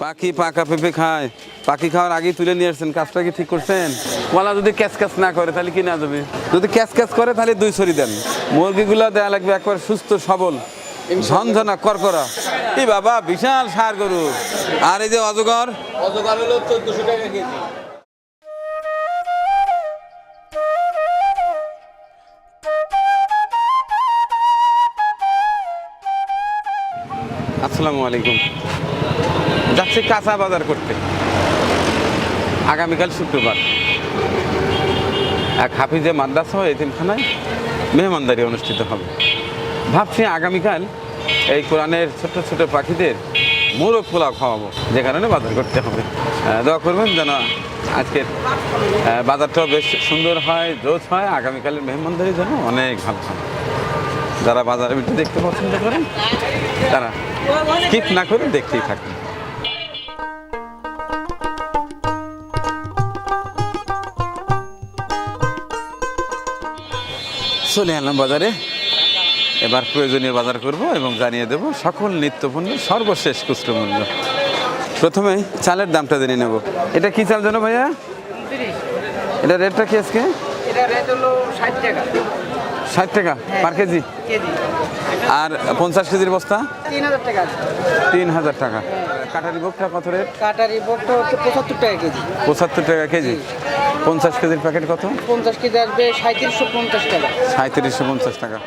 পাখি পাকা পেঁপে খায়। পাখি খাওয়ার আগেই তুলে নিয়ে আসছেন। কাজটা কি ঠিক করছেন? কলা যদি ক্যাচ ক্যাচ না করে তাহলে কি না যাবে? যদি ক্যাচ ক্যাচ করে তাহলে দুই ছড়ি দেন। মুরগিগুলো দেয়া লাগবে একবার সুস্থ সবল ঝনঝনা করকরা এই বাবা বিশাল সার গরু। আর এই যে অজগর? অজগার হলো চোদ্দশো টাকা কেজি। আসসালামু আলাইকুম। যাচ্ছি কাঁচা বাজার করতে। আগামীকাল শুক্রবার। এক হাফিজে মাদ্রাসা ও এতিমখানায় মেহমানদারি অনুষ্ঠিত হবে। ভাবছি আগামীকাল এই কোরআনের ছোট ছোট পাখিদের মোরগ পোলাও খাওয়াবো, যে কারণে বাজার করতে হবে। দোয়া করবেন যেন আজকের বাজারটাও বেশ সুন্দর হয়, জোশ হয়, আগামীকালের মেহমানদারি যেন অনেক ভালো হয়। যারা বাজারে ভিতরে দেখতে পছন্দ করেন, তারা স্কিপ না করে দেখতেই থাকুন। চলে এলাম বাজারে। এবার প্রয়োজনীয় বাজার করব এবং জানিয়ে দেব সকল নিত্যপণ্য সর্বশেষ খুচরো মূল্য। প্রথমে চালের দামটা জেনে নেব। এটা কি চাল জানো ভাইয়া? এটা রেটটা কি আজকে? এটা রেট হলো ষাট টাকা। ষাট টাকা পার কেজি। কেজি। আর পঞ্চাশ কেজির বস্তা? তিন হাজার টাকা তিন হাজার টাকা। কাটারি বুকটা কত রেট? কাটারি বকটা হচ্ছে পঁচাত্তর টাকা কেজি। পঁচাত্তর টাকা কেজি। পঞ্চাশ কেজির প্যাকেট কত? পঞ্চাশ কেজি আসবে সাঁত্রিশশো পঞ্চাশ টাকা। সাঁত্রিশশো পঞ্চাশ টাকা।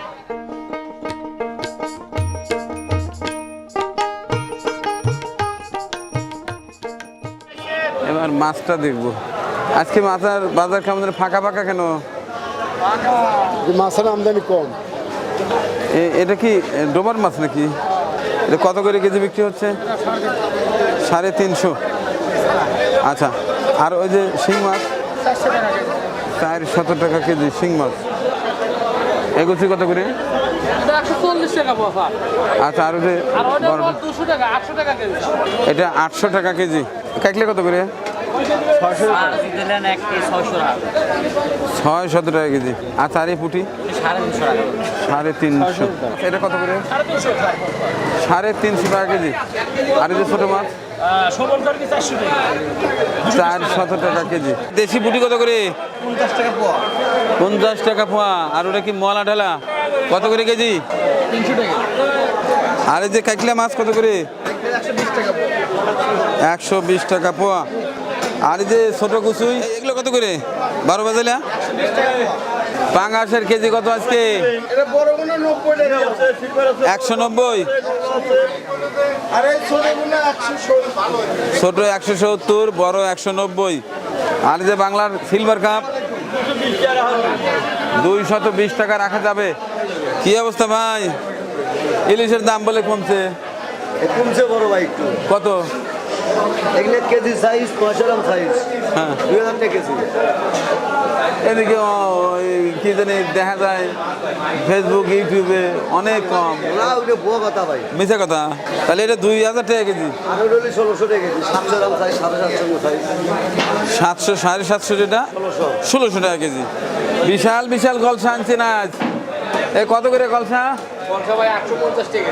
এবার মাছটা দেখব। আজকে মাছের বাজার কেমন? ফাঁকা ফাঁকা কেন? মাছের আমদানি কম। এ- এটা কি ডোবার মাছ নাকি? এটা কত করে কেজি বিক্রি হচ্ছে? সাড়ে তিনশো। আচ্ছা আর ওই যে শিং মাছ? চার শত টাকা কেজি শিং মাছ। এগুছি কত করে? আচ্ছা আর ওই যে এটা আটশো টাকা কেজি। কাকলে কত করে? ছয় শত টাকা। কেজি। আর এই পুটি? সাড়ে তিনশো এটা কত করে? সাড়ে তিনশো টাকা কেজি। আর এই যে ছোটো মাছ? টাকা চার শত টাকা কেজি। দেশি পুটি কত করে? পঞ্চাশ টাকা পোয়া। পঞ্চাশ টাকা পোয়া আর ওটা কি মলা ঢালা? কত করে কেজি? আর এই যে কাকলা মাছ কত করে? একশো বিশ টাকা পোয়া। আর যে ছোট কুচুই এগুলো কত করে? বারো বাজাইলা? পাঙ্গাসের কেজি কত আজকে? একশো নব্বই। ছোট একশো ষোলো ছোট একশো সত্তর বড় একশো নব্বই। আর যে বাংলার সিলভার কাপ দুই শত বিশ টাকা রাখা যাবে। কি অবস্থা ভাই? ইলিশের দাম বলে কমছে। কমছে বড় ভাই কত? এগুলো কেজি সাইজ পয়সা গ্রাম সাইজ হ্যাঁ। দুই হাজার টাকা কেজি। এদিকে ও, ওই কি জানি দেখা যায় ফেসবুক ইউটিউবে অনেক কম। না ওটা বুয়া কথা ভাই। মিশা কথা? তাহলে এটা দুই হাজার টাকা কেজি। আর ওটা হলে ষোলোশো টাকা কেজি সাতশো গ্রাম সাইজ সাড়ে সাতশো সাইজ সাতশো সাড়ে সাতশো যেটা? ষোলোশো। টাকা কেজি। বিশাল বিশাল কলসা আনছি না আজ। এ কত করে কলসা পঞ্চাশ ভাই আটশো পঞ্চাশ টাকা।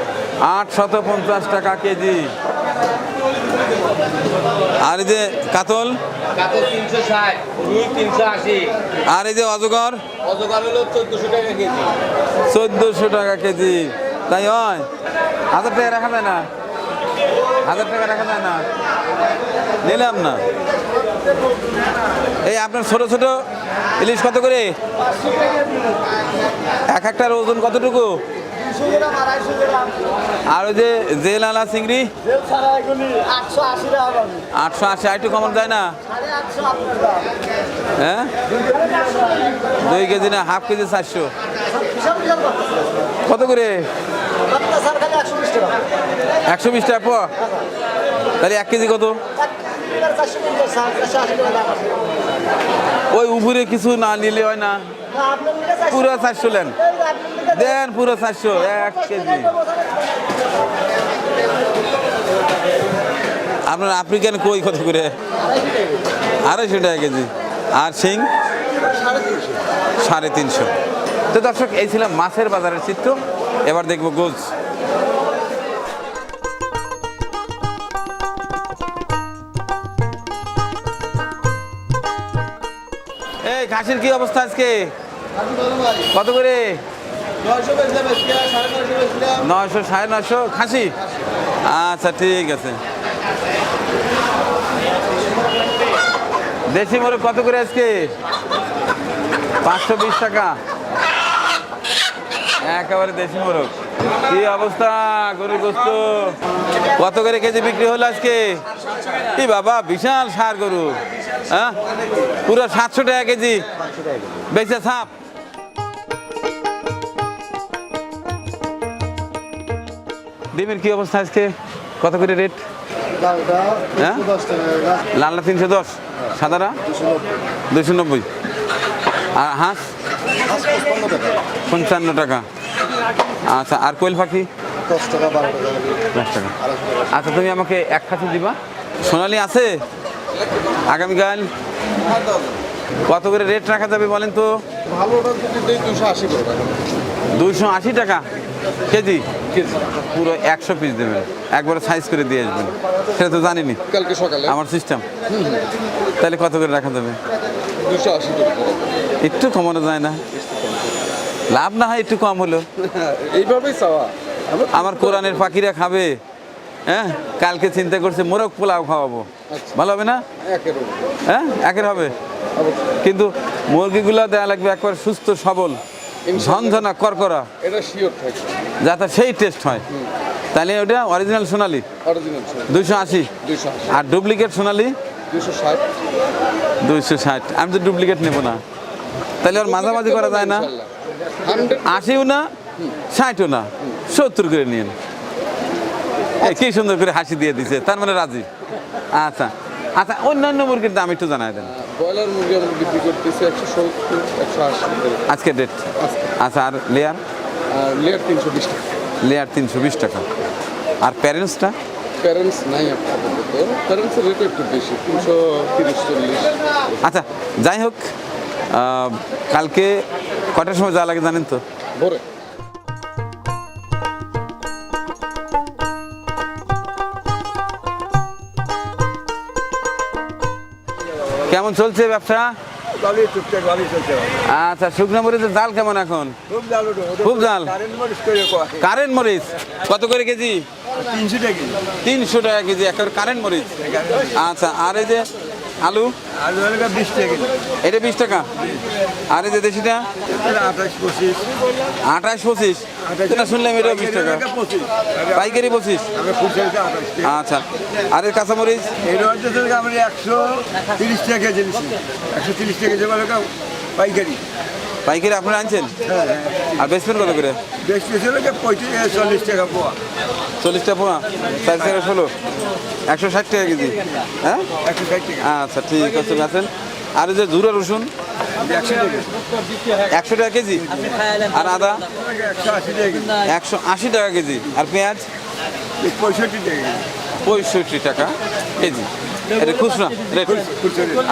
আট শত পঞ্চাশ টাকা কেজি। আর এই যে কাতল? কাতল তিনশো ষাট রুই তিনশো আশি। আর এই যে অজগর? অজগার হলো চোদ্দশো টাকা কেজি। চোদ্দশো টাকা কেজি। তাই হয়? হাজার টাকা রাখা যায় না? হাজার টাকা রাখা যায় না? নিলাম না। এই আপনার ছোট ছোট ইলিশ কত করে? এক একটার ওজন কতটুকু? আর ওই যে জেল আলা চিংড়ি? আটশো আশি আশি কমন যায় না? হ্যাঁ? দুই কেজি না হাফ কেজি চারশো। কত করে? একশো বিশ টাকা একশো বিশ টাকা পো তাহলে এক কেজি কত ওই উপরে কিছু না নিলে হয় না। পুরো চারশো নেন দেন পুরো চারশো, এক কেজি। আপনার আফ্রিকান কই কত করে? আড়াইশো টাকা কেজি। আর সিং সাড়ে তিনশো। তো দর্শক, এই ছিল মাছের বাজারের চিত্র। এবার দেখব গোজ। খাসির কি অবস্থা আজকে? কত করে? নয়শো সাড়ে নয়শো খাসি? আচ্ছা ঠিক আছে। দেশি মোরগ কত করে আজকে? পাঁচশো বিশ টাকা। একেবারে দেশি মোরগ। কি অবস্থা, গরুর গোস্ত? কত করে কেজি বিক্রি হলো আজকে? কি বাবা, বিশাল সার গরু হ্যাঁ? পুরো সাতশো টাকা কেজি। বেঁচে ছাপ ডিমের কি অবস্থা আজকে? কত করে রেট? হ্যাঁ? লালটা তিনশো দশ। সাদাটা? দুশো নব্বই। আর হাঁস? পঞ্চান্ন টাকা। আচ্ছা আর কোয়েল পাখি? দশ টাকা বারো টাকা। দশ টাকা আচ্ছা তুমি আমাকে এক খাসি দিবা। সোনালি আছে? আগামীকাল? কত করে রেট রাখা যাবে বলেন তো? ভালোটা দুশো আশি করে আশি টাকা। কেজি? পুরো একশো পিস দেবেন। একবারে সাইজ করে দিয়ে আসবেন। সেটা তো জানিনি। কালকে সকালে। আমার সিস্টেম তাহলে কত করে রাখা যাবে? দুশো আশি টাকা। একটু কমানো যায় না। লাভ না হয় একটু কম হলো। এইভাবেই চাওয়া। আমার কোরআনের পাখিরা খাবে হ্যাঁ? কালকে চিন্তা করছে মোরগ পোলাও খাওয়াবো। ভালো হবে না? হ্যাঁ? একের হবে। কিন্তু মুরগিগুলো দেওয়া লাগবে একবার সুস্থ সবল ঝনঝনা করকরা এটা শিওর থাকে। যাতে সেই টেস্ট হয়। তাহলে ওটা অরিজিনাল সোনালি। দুইশো আশি। আর ডুপ্লিকেট সোনালি? ষাট। দুইশো ষাট। আমি তো ডুপ্লিকেট নেব না। তাহলে ওর মাঝামাঝি করা যায় না? আশিও না ষাটও না সত্তর করে নিন কি সুন্দর করে হাসি দিয়ে দিছে তার মানে রাজি। আচ্ছা আচ্ছা অন্যান্য মুরগির দাম একটু জানাই দেন। ব্রয়লার মুরগি আমরা বিক্রি করতেছি একশো সত্তর একশো আশি আজকে। ডেট আচ্ছা আর লেয়ার লেয়ার তিনশো বিশ টাকা। লেয়ার তিনশো বিশ টাকা। আর প্যারেন্টসটা প্যারেন্টস নাই আপাতত। প্যারেন্টসের রেট একটু বেশি তিনশো তিরিশ চল্লিশ। আচ্ছা যাই হোক কালকে কটার সময় যাওয়া লাগে জানেন তো? ভোরে। কেমন চলছে ব্যবসা? আচ্ছা শুকনো মরিচের জাল কেমন এখন? খুব জাল কারেন্ট মরিচ কত করে কেজি? তিনশো টাকা তিনশো টাকা কেজি একেবারে কারেন্ট মরিচ। আচ্ছা আর এই যে আলু? আর ওটা বিশ টাকা এটা বিশ টাকা? আর এই যে দেশিটা? আঠাশ পঁচিশ। আঠাশ পঁচিশ? এটা শুনলাম এটা বিশ টাকা। পাইকারি পঁচিশ। আচ্ছা। আর এর কাঁচামরিচ? এটা হচ্ছে আমরা একশো তিরিশ টাকা জিনিস একশো তিরিশ টাকা যে পাইকারি। পাইকারি আপনারা আনছেন? হ্যাঁ হ্যাঁ। আর বেসবেন কত করে? বেশি হলে পঁয়ত্রিশ চল্লিশ টাকা পোয়া। পোয়া? চার থেকে ষোলো। একশো ষাট টাকা কেজি। হ্যাঁ? একশো ষাট টাকা। আচ্ছা ঠিক আছে আছেন আর যে ঝুরা রসুন? একশো টাকা টাকা কেজি? আর আদা? একশো আশি টাকা টাকা কেজি। আর পেঁয়াজ? পঁয়ষট্টি টাকা পঁয়ষট্টি টাকা কেজি। এটা খুচরা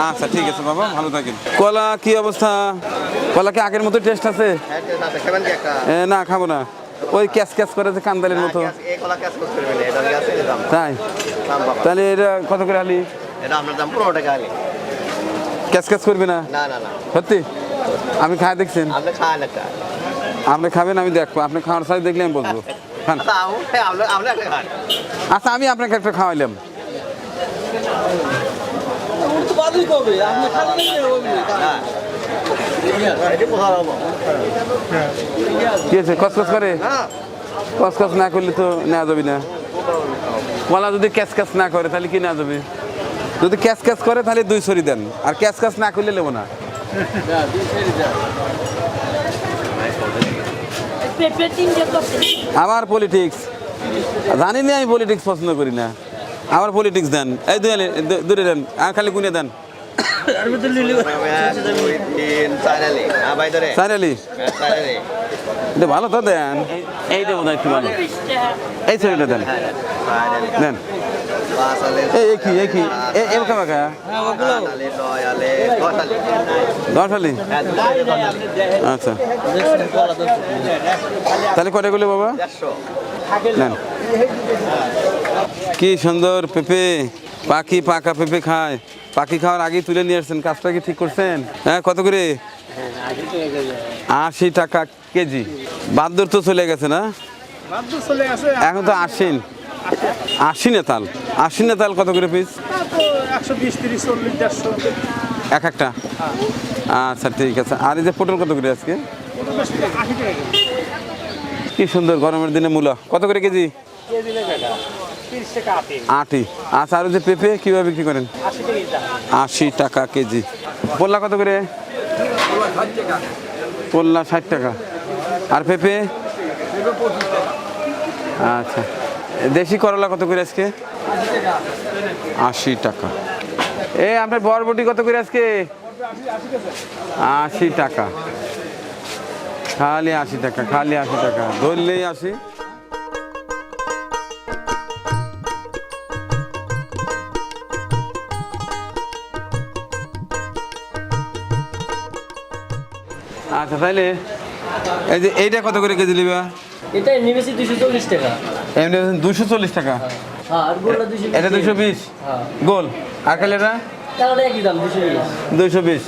আচ্ছা ঠিক আছে বাবা ভালো থাকেন। কলা কি অবস্থা? কলা কি আগের মতো টেস্ট আছে। না খাব না। ওই ক্যাশ ক্যাশ করে যে কান্দালের মতো। আছে তাই? তাহলে এটা কত করে আলি? এটা আপনার দাম পনেরো টাকা আলি। ক্যাশ ক্যাশ করবে না? না না না। সত্যি? আমি খাই দেখছেন? আপনি আপনি খাবেন আমি দেখব। আপনি খাওয়ার সাথে দেখলে আমি বলব। আচ্ছা আপনি আপনি আচ্ছা আমি আপনাকে একটা খাওয়াইলাম। হ্যাঁ হব কি আছে? করে? কসকস না করলে তো নেওয়া যাবে না। কলা যদি ক্যাচ ক্যাচ না করে, তাহলে কি নেওয়া যাবে? যদি ক্যাচ ক্যাচ করে, তাহলে দুই সরি দেন। আর ক্যাচ ক্যাচ না করলে নেব না। আমার পলিটিক্স জানি না আমি পলিটিক্স পছন্দ করি না। আমার পলিটিক্স দেন। এই দুই দূরে দেন। আর খালি গুনে দেন। ভালো তো দেন। এই দেবো না একটু ভালো। এই ছবিটা দেন। দেন। এই কি এই কি এম কামা কা? আট আলি নয় আলি দশ আলি দশ আলি দুই আলি, দশ আলি। আচ্ছা। তাহলে কটা গুলো বাবা? নেন। কি সুন্দর পেঁপে। পাখি পাকা পেঁপে খায়। পাখি খাওয়ার আগেই তুলে নিয়ে আসছেন। কাজটা কি ঠিক করছেন? হ্যাঁ কত করে? আশি টাকা কেজি। বাদ্যর তো চলে গেছে না? এখন তো আশিন আশিনে তাল আশিনে তাল কত করে পিস এক একটা? আচ্ছা ঠিক আছে। আর এই যে পটল কত করে আজকে? আশি কি সুন্দর গরমের দিনে মূলা। কত করে কেজি? আটি। আচ্ছা আর যে পেঁপে কীভাবে বিক্রি করেন? আশি টাকা আশি টাকা কেজি। পোল্লা কত করে? পোল্লা ষাট টাকা। আর পেঁপে? আচ্ছা। দেশি করলা কত করে আজকে? আশি টাকা। এ আপনার বরবটি কত করে আজকে? আশি টাকা। খালি আশি টাকা খালি আশি টাকা। ধরলেই আসি আচ্ছা তাইলে এই যে এইটা কত করে কেজি নিবা এটা নিবেছি দুশো চল্লিশ টাকা। এমনি দুশো চল্লিশ টাকা? হ্যাঁ আর গোলটা দুশো এটা দুশো বিশ? হ্যাঁ। গোল। আর কাল এটা? তাহলে একই দাম দুশো বিশ। দুশো বিশ।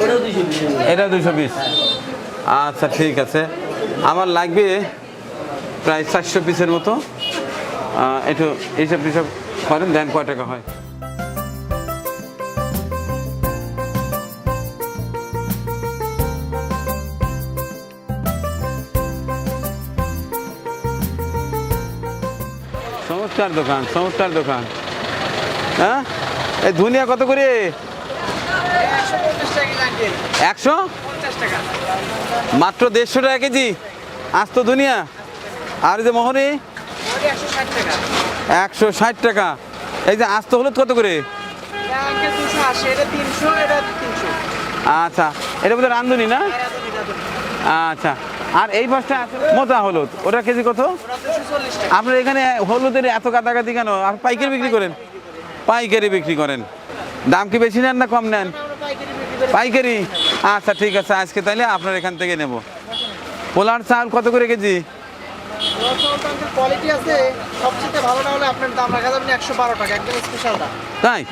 ওটাও দুশো বিশ। এটা দুশো বিশ। আচ্ছা ঠিক আছে। আমার লাগবে প্রায় চারশো পিসের মতো। একটু এইসব টিসব করেন দেন কয় টাকা হয়। চমৎকার দোকান চমৎকার দোকান। হ্যাঁ? এই ধুনিয়া কত করে? একশো? মাত্র দেড়শো টাকা কেজি। আজ তো দুনিয়া আর যে মোহরি? একশো ষাট টাকা। এই যে আস্ত হলুদ কত করে? আচ্ছা এটা বোধহয় রান্ধুনি না? তো তো আচ্ছা। আর এই পাশটা মোটা হলুদ ওটা কেজি কত? আপনার এখানে হলুদের এত কাটাকাটি কেন? আপনি পাইকারি বিক্রি করেন? পাইকারি বিক্রি করেন। দাম কি বেশি নেন না কম নেন? পাইকারি? আচ্ছা ঠিক আছে আজকে তাইলে আপনার এখান থেকে নেব। পোলার চাল কত করে কেজি? কোয়ালিটি আছে সবচেয়ে ভালোটা হলে আপনার দাম রাখা যাবে একশো বারো টাকা একদম তাই?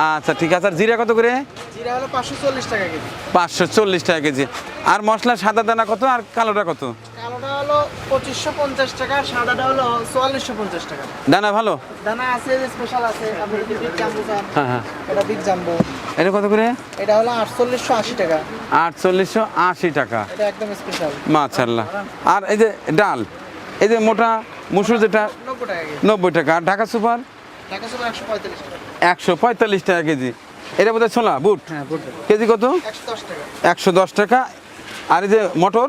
আচ্ছা ঠিক আছে। আর জিরা কত করে? জিরা হলো পাঁচশো চল্লিশ টাকা কেজি। পাঁচশো চল্লিশ টাকা কেজি। আর মশলা সাদা দানা কত আর কালোটা কত? কালোটা হলো পঁচিশশো পঞ্চাশ টাকা সাদাটা হলো টাকা। দানা ভালো? দানা আছে স্পেশাল আছে আপনি যদি বিগ জাম্বো চান হ্যাঁ হ্যাঁ। এটা বিগ জাম্বো। এটা কত করে? এটা হলো টাকা। আটচল্লিশশো আশি টাকা। এটা একদম স্পেশাল মাশাল্লাহ আর এই যে ডাল এই যে মোটা মুসুর যেটা নব্বই টাকা কেজি। নব্বই টাকা। আর ঢাকা সুপার? শুধু একশো পঁয়তাল্লিশ টাকা। একশো পঁয়তাল্লিশ টাকা কেজি। এটা বোধহয় ছোলা বুট? হ্যাঁ কেজি কত? একশো দশ টাকা। আর এই যে মটর?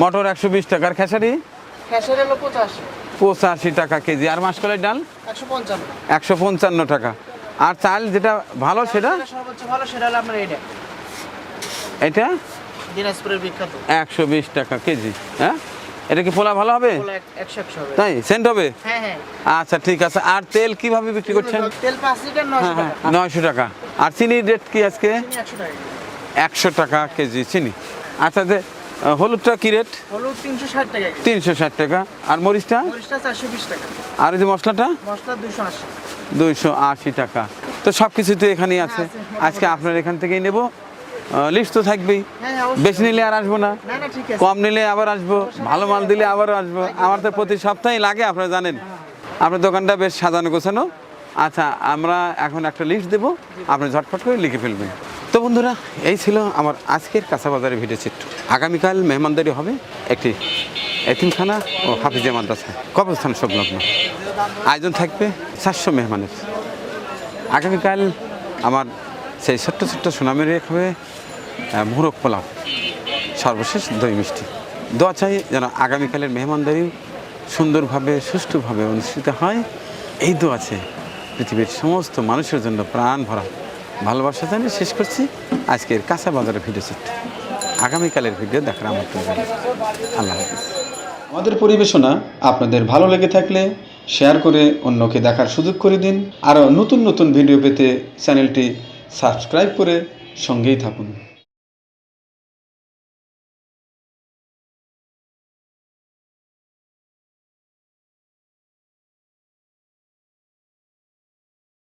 মটর একশো বিশ টাকা। আর খেসারি? পঁচাশি। টাকা কেজি। আর মাসকলাই ডাল? একশো পঞ্চান্ন। টাকা। আর চাল যেটা ভালো সেটা? এটা এটা দিনাজপুরের বিখ্যাত। একশো বিশ টাকা কেজি হ্যাঁ? এটা কি পোলা ভালো হবে? তাই? সেন্ট হবে? হ্যাঁ হ্যাঁ। আচ্ছা ঠিক আছে। আর তেল কীভাবে বিক্রি করছেন? তেল হ্যাঁ নয়শো টাকা। আর চিনির রেট কি আজকে? একশো টাকা কেজি। চিনি। আচ্ছা যে হলুদটা কি রেট? হলুদ তিনশো ষাট টাকা তিনশো ষাট টাকা। আর মরিচটা? মরিচটা চারশো বিশ টাকা। আর এই যে মশলাটা? মশলা দুশো আশি। দুইশো আশি টাকা। তো সব কিছু তো এখানেই আছে, আজকে আপনার এখান থেকেই নেব। লিস্ট তো থাকবেই। হ্যাঁ হ্যাঁ। বেশি নিলে আর আসব না। কম নিলে আবার আসব। ভালো মাল দিলে আবারও আসব। আমার তো প্রতি সপ্তাহে লাগে আপনারা জানেন। আপনার দোকানটা বেশ সাজানো গোছানো। আচ্ছা আমরা এখন একটা লিস্ট দেবো। আপনি ঝটফট করে লিখে ফেলবেন। তো বন্ধুরা এই ছিল আমার আজকের কাঁচা বাজারের ভিডিও চিত্র। আগামীকাল মেহমানদারি হবে একটি এতিমখানা ও হাফিজা মাদ্রাসা কবরস্থান সংলগ্ন। আয়োজন থাকবে চারশো মেহমানের। আগামীকাল আমার সেই ছোট্ট ছোট্ট সুনামের হবে। মোরগ পোলাও। সর্বশেষ দই মিষ্টি। দোয়া চাই যেন আগামীকালের মেহমানদারি সুন্দরভাবে, সুষ্ঠুভাবে অনুষ্ঠিত হয়। এই দোয়া আছে পৃথিবীর সমস্ত মানুষের জন্য প্রাণ ভরা ভালোবাসা জানিয়ে শেষ করছি আজকের কাঁচা বাজারের ভিডিও চিত্র। আগামীকালের ভিডিও দেখার জানাই। আল্লাহ আমাদের পরিবেশনা আপনাদের ভালো লেগে থাকলে শেয়ার করে অন্যকে দেখার সুযোগ করে দিন। আরও নতুন নতুন ভিডিও পেতে চ্যানেলটি সাবস্ক্রাইব করে সঙ্গেই থাকুন।